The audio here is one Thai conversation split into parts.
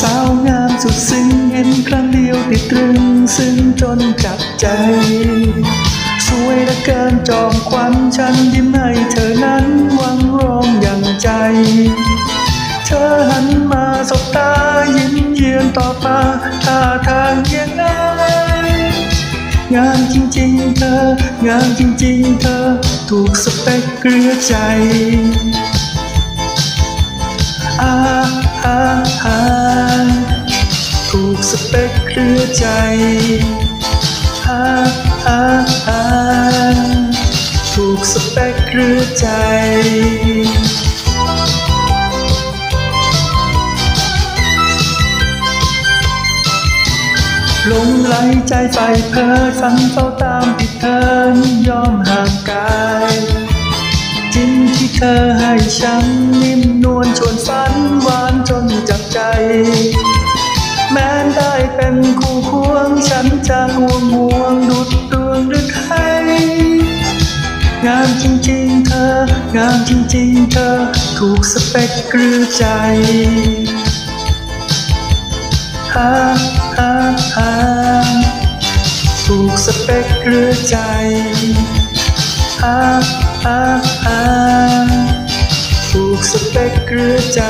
สาวงามสุดซึ้งเห็นครั้งเดียวติดตรึงซึ้งจนจับใจ สวยเหลือเกินจอมควันฉันยิ้มให้เธอนั้นหวังรองอย่างใจ เธอหันมาสบตายิ้มเยือนต่อฟ้าท่าทางยังไงงามจริงๆเธองามจริงๆเธอถูกสเปคเกลือใจอา สเปคเกลือใจอาอาอาถูกสเปคเกลือใจหลงไหลใจไฟเพ้อฝันเฝ้าตามติดเธอยอมห่างกายจิ้มที่เธอให้ฉันนิ่มนวลชวนฝันหวานจนจับใจ แม้นได้เป็นคู่ควงฉันจะห่วงห่วงดุดดวงหรือไทยงามจริงๆเธอ งามจริงๆเธอ ถูกสเปคกลือใจฮาฮาฮาถูกสเปคเรือใจฮาฮาฮาถูกสเปคเรือใจ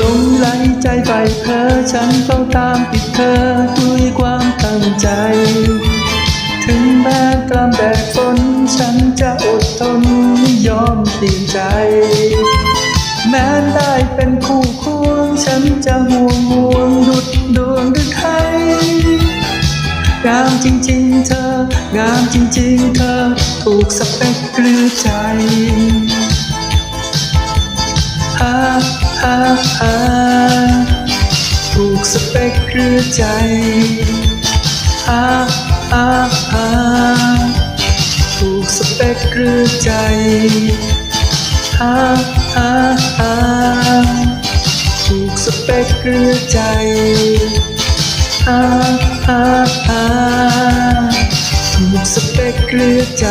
ลงไหลใจไปเพ้อฉันเฝ้าตามติดเธอด้วยความตั้งใจ ถึงแม้กลำแดดฝนฉันจะอดทนไม่ยอมเปลี่ยนใจ แม้ได้เป็นคู่ควงฉันจะห่วงห่วงดุดดวงฤทัยงามจริงๆเธอ งามจริงๆเธอ ถูกสเปคกลือใจ ฮาฮาฮาถูกสเปคเครือใจฮาฮาฮาถูกสเปคเครือใจฮาฮาฮาถูกสเปคเครือใจฮาฮาฮาถูกสเปคเครือใจ